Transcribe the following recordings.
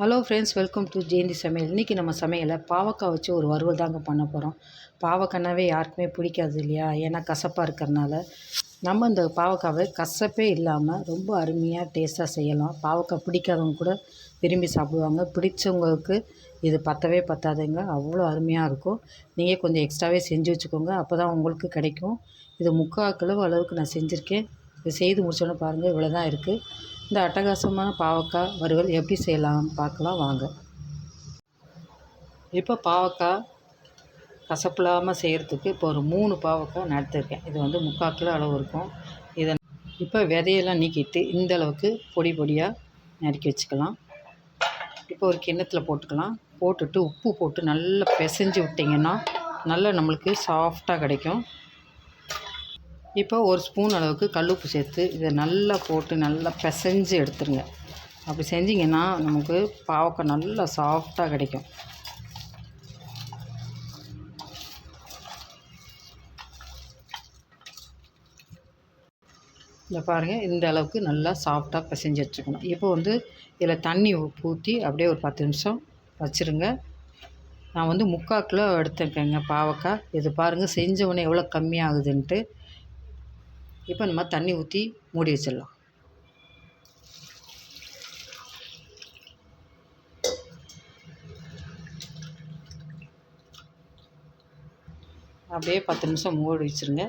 Hello friends welcome to Jayanthi சமையல் இன்றைக்கி நம்ம சமையலை பாவக்காய் வச்சு ஒரு வறுவல் தாங்க பண்ண போகிறோம் பாவக்காய்னாவே யாருக்குமே பிடிக்காது இல்லையா? ஏன்னா கசப்பாக இருக்கிறனால நம்ம இந்த பாவக்காவை கசப்பே இல்லாமல் ரொம்ப அருமையாக டேஸ்ட்டாக செய்யலாம். பாவக்காய் பிடிக்காதவங்க கூட விரும்பி சாப்பிடுவாங்க. பிடிச்சவங்களுக்கு இது பத்தவே பத்தாதுங்க. அவ்வளோ அருமையாக இருக்கும். நீங்கள் கொஞ்சம் எக்ஸ்ட்ராவே செஞ்சு வச்சுக்கோங்க. அப்போ தான் உங்களுக்கு கிடைக்கும். இது முக்கால் கிலோ அளவுக்கு நான் செஞ்சுருக்கேன். இது செய்து முடிச்சோன்னே பாருங்கள் இவ்வளோ தான் இருக்குது இந்த அட்டகாசமான பாவக்காய் வறுவல் எப்படி செய்யலாம்? பார்க்கலாம் வாங்க. இப்போ பாவக்காய் கசப்பில்லாமல் செய்கிறதுக்கு இப்போ ஒரு மூணு பாவக்காய் நடத்திருக்கேன் இது வந்து முக்கால் கிலோ அளவு இருக்கும். இதை இப்போ விதையெல்லாம் நீக்கிட்டு இந்த அளவுக்கு பொடி பொடியாக நறுக்கி வச்சுக்கலாம். இப்போ ஒரு கிண்ணத்தில் போட்டுக்கலாம். போட்டுட்டு உப்பு போட்டு நல்லா பிசைஞ்சு விட்டிங்கன்னா நல்லா நம்மளுக்கு சாஃப்டாக கிடைக்கும். இப்போ ஒரு ஸ்பூன் அளவுக்கு கல்லுப்பு சேர்த்து இதை நல்லா போட்டு நல்லா பிசைஞ்சு எடுத்துருங்க. அப்படி செஞ்சிங்கன்னா நமக்கு பாவக்காய் நல்லா சாஃப்டாக கிடைக்கும். இதை பாருங்கள் இந்த அளவுக்கு நல்லா சாஃப்டாக பிசைஞ்சு வச்சுக்கணும் இப்போ வந்து இதில் தண்ணி ஊற்றி அப்படியே ஒரு பத்து நிமிஷம் வச்சுருங்க. நான் வந்து முக்கால் கிலோ எடுத்துருக்கேங்க பாவக்காய். இது பாருங்கள் செஞ்ச உடனே எவ்வளோ கம்மியாகுதுன்ட்டு. இப்போ நம்ம தண்ணி ஊற்றி மூடி வச்சிடலாம். அப்படியே பத்து நிமிஷம் மூடி வச்சுருங்க.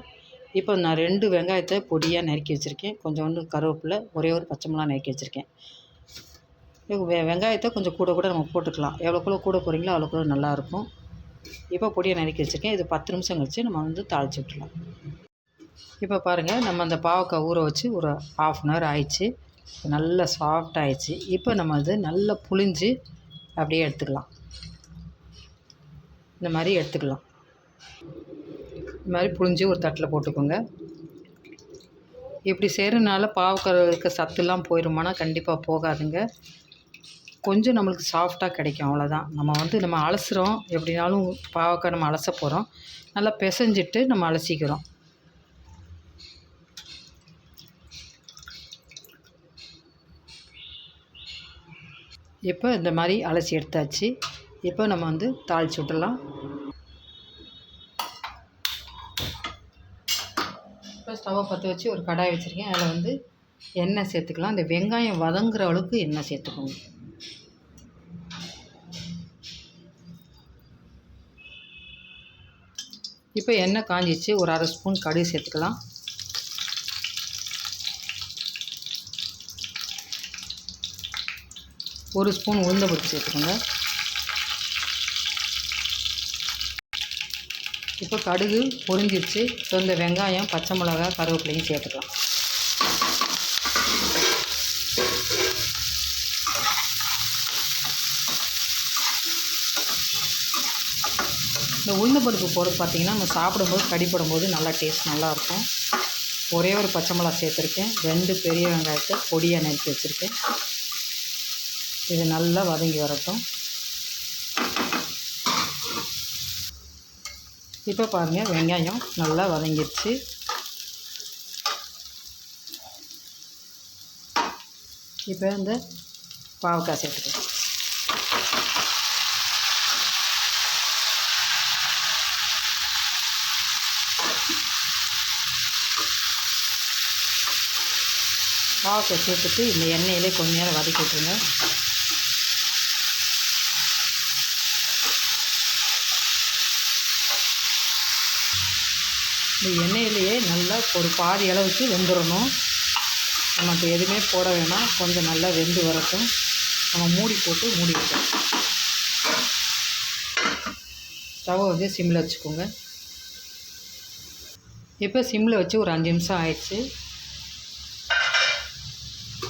இப்போ நான் ரெண்டு வெங்காயத்தை பொடியாக நறுக்கி வச்சுருக்கேன். கொஞ்சோண்டு கருவேப்பிலை ஒரே ஒரு பச்சை மிளகா நறுக்கி வச்சுருக்கேன். வெ வெங்காயத்தை கொஞ்சம் கூட கூட நம்ம போட்டுக்கலாம். எவ்வளோக்குள்ள கூட போகிறீங்களோ அவ்வளோக்குள்ள நல்லாயிருக்கும் இப்போ பொடியை நறுக்கி வச்சுருக்கேன். இது பத்து நிமிஷம் கழிச்சு நம்ம வந்து தாளித்து விட்டுலாம் இப்போ பாருங்கள் நம்ம அந்த பாவக்காய் ஊற வச்சு ஒரு ஆஃப் அன் ஹவர் ஆயிடுச்சு. நல்லா சாஃப்ட் ஆயிடுச்சு. இப்போ நம்ம அது நல்லா புளிஞ்சு அப்படியே எடுத்துக்கலாம். இந்த மாதிரி எடுத்துக்கலாம். இந்த மாதிரி புளிஞ்சு ஒரு தட்டில் போட்டுக்கோங்க. இப்படி செய்கிறனால பாவக்காய் இருக்க சத்துலாம் போயிடுமானா கண்டிப்பாக போகாதுங்க. கொஞ்சம் நம்மளுக்கு சாஃப்டாக கிடைக்கும் அவ்வளோதான் நம்ம வந்து நம்ம அலசுகிறோம் எப்படினாலும் பாவக்காய் நம்ம அலச போகிறோம் நல்லா பிசைஞ்சிட்டு நம்ம அலசிக்கிறோம். இப்போ இந்த மாதிரி அலசி எடுத்தாச்சு. இப்போ நம்ம வந்து தாளித்து விட்டுடலாம். இப்போ ஸ்டவ்வை பற்ற வச்சு ஒரு கடாய் வச்சுருக்கேன். அதில் வந்து எண்ணெய் சேர்த்துக்கலாம். இந்த வெங்காயம் வதங்குற அளவுக்கு எண்ணெய் சேர்த்துக்கோங்க. இப்போ எண்ணெய் காஞ்சிச்சு ஒரு அரை ஸ்பூன் கடுகு சேர்த்துக்கலாம். ஒரு ஸ்பூன் உளுந்தம்பருப்பு சேர்த்துக்கோங்க. இப்போ கடுகு பொரிஞ்சிருச்சு. ஸோ இந்த வெங்காயம் பச்சை மிளகா கருவேப்பிலையும் சேர்த்துக்கலாம். இந்த உளுந்தம்பருப்பு போடுறது பார்த்திங்கன்னா நம்ம சாப்பிடும்போது கடிப்படும் போது நல்லா டேஸ்ட் நல்லாயிருக்கும். ஒரே ஒரு பச்சை மிளகா சேர்த்துருக்கேன். ரெண்டு பெரிய வெங்காயத்தை பொடியாக நறுக்கி வச்சுருக்கேன். இது நல்லா வதங்கி வரட்டும். இப்போ பாருங்கள் வெங்காயம் நல்லா வதங்கிடுச்சு இப்போ இந்த பாவக்காய் சேர்த்துக்கலாம். பாவக்காய் சேர்த்துட்டு இந்த எண்ணெயிலே கொஞ்ச நேரம் வதக்கி விட்ருங்க இந்த எண்ணெயிலேயே நல்லா ஒரு பாதி அளவுக்கு வெந்துடணும் நமக்கு எதுவுமே போட வேணாம். கொஞ்சம் நல்லா வெந்து வரட்டும். நம்ம மூடி போட்டு மூடி வைக்கலாம் ஸ்டவ்வை வந்து சிம்மில் வச்சுக்கோங்க. இப்போ சிம்மில் வச்சு ஒரு அஞ்சு நிமிஷம் ஆயிடுச்சு.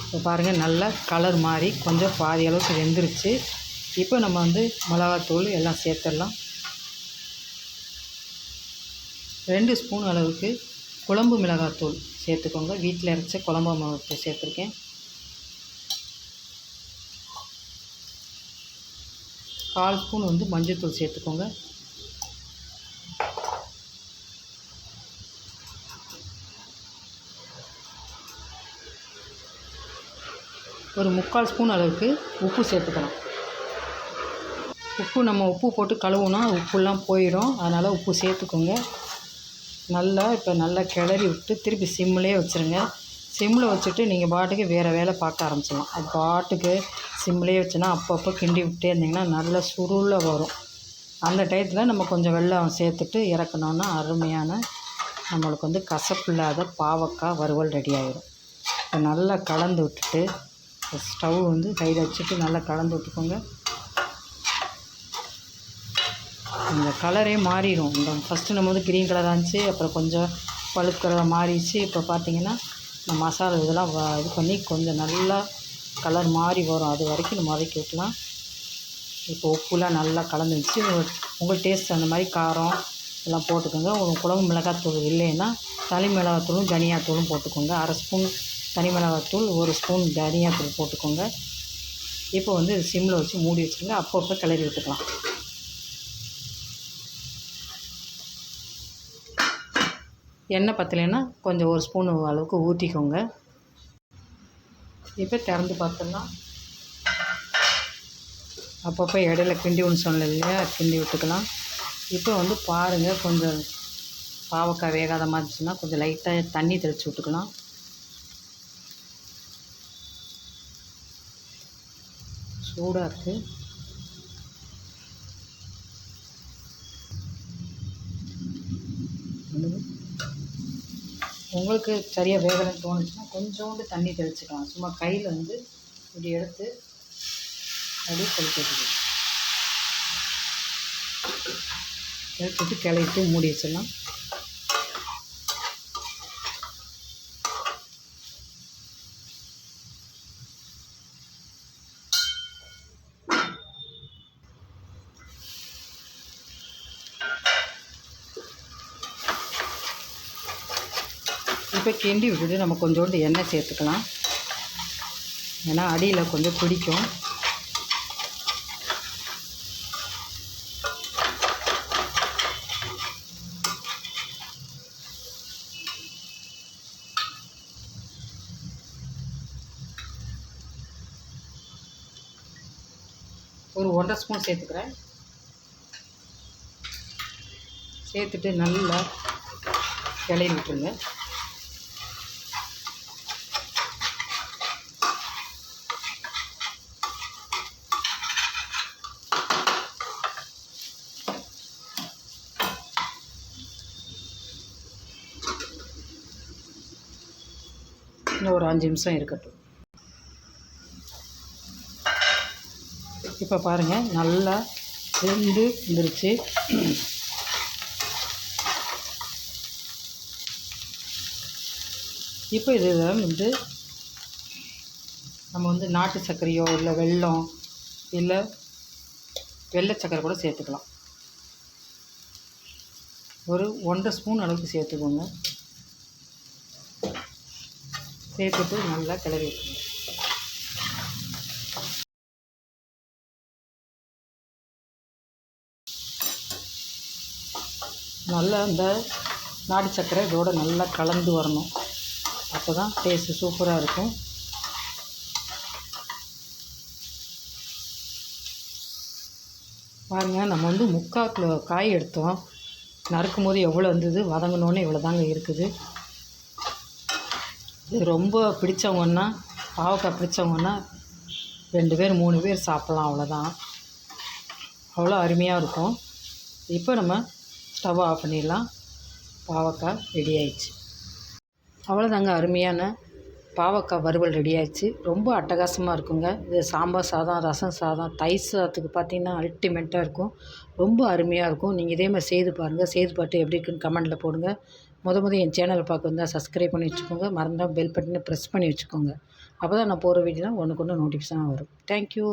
இப்போ பாருங்கள் நல்லா கலர் மாதிரி கொஞ்சம் பாதி அளவுக்கு வெந்துருச்சு. இப்போ நம்ம வந்து மிளகாத்தூள் எல்லாம் சேர்த்துடலாம். ரெண்டு ஸ்பூன் அளவுக்கு குழம்பு மிளகாத்தூள் சேர்த்துக்கோங்க. வீட்டில் அரைச்ச குழம்பு மிளகாத்தூள் சேர்த்துருக்கேன். கால் ஸ்பூன் வந்து மஞ்சள்தூள் சேர்த்துக்கோங்க. ஒரு முக்கால் ஸ்பூன் அளவுக்கு உப்பு சேர்த்துக்கலாம். உப்பு நம்ம உப்பு போட்டு கழுவுனா உப்புலாம் போயிடும். அதனால் உப்பு சேர்த்துக்கோங்க. நல்லா இப்போ நல்லா கிளறி விட்டு திருப்பி சிம்மிலே வச்சுருங்க. சிம்மில் வச்சுட்டு நீங்கள் பாட்டுக்கு வேறு வேலை பார்க்க ஆரம்பிச்சிடலாம். அது பாட்டுக்கு சிம்மிலே வச்சுன்னா அப்பப்போ கிண்டி விட்டே இருந்திங்கன்னா நல்லா சுருளில் வரும். அந்த டயத்தில் நம்ம கொஞ்சம் வெள்ளம் சேர்த்துட்டு இறக்குனோன்னா அருமையான நம்மளுக்கு வந்து கசப்பு இல்லாத பாவக்காய் வறுவல் ரெடி ஆகிடும் இப்போ நல்லா கலந்து விட்டுட்டு ஸ்டவ் வந்து கையில் வச்சுட்டு நல்லா கலந்து விட்டுக்கோங்க. அந்த கலரே மாறிடும் இந்த ஃபஸ்ட்டு நம்ம வந்து க்ரீன் கலராக இருந்துச்சு அப்புறம் கொஞ்சம் பழுப்பு கலராக மாறிடுச்சு. இப்போ பார்த்தீங்கன்னா இந்த மசாலா இதெல்லாம் இது பண்ணி கொஞ்சம் நல்லா கலர் மாறி வரும். அது வரைக்கும் நம்ம வதக்கி விட்டுலாம் இப்போ உப்புலாம் நல்லா கலந்துருச்சு. உங்கள் உங்கள் டேஸ்ட் அந்த மாதிரி காரம் எல்லாம் போட்டுக்கோங்க. உங்கள் குழம்பு மிளகாத்தூள் இல்லைன்னா தனி மிளகாத்தூளும் தனியாத்தூளும் போட்டுக்கோங்க. அரை ஸ்பூன் தனி மிளகாத்தூள் ஒரு ஸ்பூன் தனியாத்தூள் போட்டுக்கோங்க. இப்போ வந்து சிம்மில் வச்சு மூடி வச்சுருங்க. அப்பப்போ கிளறி விட்டுக்கலாம். எண்ணெய் பற்றலைன்னா கொஞ்சம் ஒரு ஸ்பூன் அளவுக்கு ஊற்றிக்கோங்க. இப்போ திறந்து பார்த்தோம்னா அப்பப்போ இடையில கிண்டி ஒன்று சொன்னேன் இல்லையா? கிண்டி விட்டுக்கலாம். இப்போ வந்து பாருங்கள் கொஞ்சம் பாவக்காய் வேகாத மாதிரி இருந்துச்சுன்னா கொஞ்சம் லைட்டாக தண்ணி தெளித்து விட்டுக்கலாம். சூடாக இருக்குது உங்களுக்கு சரியாக வேகணும்னு தோணுச்சுன்னா கொஞ்சோண்டு தண்ணி தெளிச்சுக்கலாம். சும்மா கையில் வந்து இப்படி எடுத்து அப்படியே தெளிச்சு வச்சுக்கலாம் தெளிச்சுட்டு கிளறிட்டு மூடி வச்சிடலாம். இப்போ கிண்டி விட்டுட்டு நம்ம கொஞ்சோண்டு எண்ணெய் சேர்த்துக்கலாம். ஏன்னா அடியில் கொஞ்சம் பிடிக்கும். ஒரு ஒன்றரை ஸ்பூன் சேர்த்துக்கிறேன். சேர்த்துட்டு நல்லா கிளறி விட்டுருங்க. இன்னும் ஒரு அஞ்சு நிமிஷம் இருக்கட்டும். இப்போ பாருங்கள் நல்லா வெந்து வந்துருச்சு. இப்போ இதில் வந்து நம்ம வந்து நாட்டு சர்க்கரையோ இல்லை வெல்லம் இல்லை வெள்ளை சர்க்கரை கூட சேர்த்துக்கலாம். ஒரு ஒன்றரை ஸ்பூன் அளவுக்கு சேர்த்துக்கோங்க. சேர்த்துட்டு நல்லா கிளறி நல்லா அந்த நாடி சர்க்கரை இதோட நல்லா கலந்து வரணும். அப்போ தான் டேஸ்ட்டு சூப்பராக இருக்கும். பாருங்கள் நம்ம வந்து முக்கால் கிலோ காய் எடுத்தோம். நறுக்கும் போது எவ்வளோ இருந்தது வதங்கினோன்னே இவ்வளோ தாங்க இருக்குது. இது ரொம்ப பிடிச்சவங்கன்னா பாவக்காய் பிடிச்சவங்கன்னா ரெண்டு பேர் மூணு பேர் சாப்பிட்லாம் அவ்வளோதான் அவ்வளோ அருமையாக இருக்கும். இப்போ நம்ம ஸ்டவ் ஆஃப் பண்ணிடலாம். பாவக்காய் ரெடி ஆயிடுச்சு. அவ்வளோதாங்க அருமையான பாவக்காய் வறுவல் ரெடி ஆயிடுச்சு. ரொம்ப அட்டகாசமாக இருக்குங்க. இது சாம்பார் சாதம் ரசம் சாதம் தயிர் சாதத்துக்கு பார்த்தீங்கன்னா அல்டிமேட்டாக இருக்கும். ரொம்ப அருமையாக இருக்கும். நீங்கள் இதே மாதிரி செய்து பாருங்கள் செய்து பார்த்து எப்படி இருக்குன்னு கமெண்ட்டில் போடுங்க. முத முத என் சேனலை பார்க்க வந்தால் சப்ஸ்கிரைப் பண்ணி வச்சுக்கோங்க. மறந்தால் பெல் பட்டனை ப்ரெஸ் பண்ணி வச்சுக்கோங்க. அப்போ தான் நான் போகிற வீடியோலாம் ஒன்றுக்கு ஒன்று நோட்டிஃபிகேஷனாக வரும். தேங்க்யூ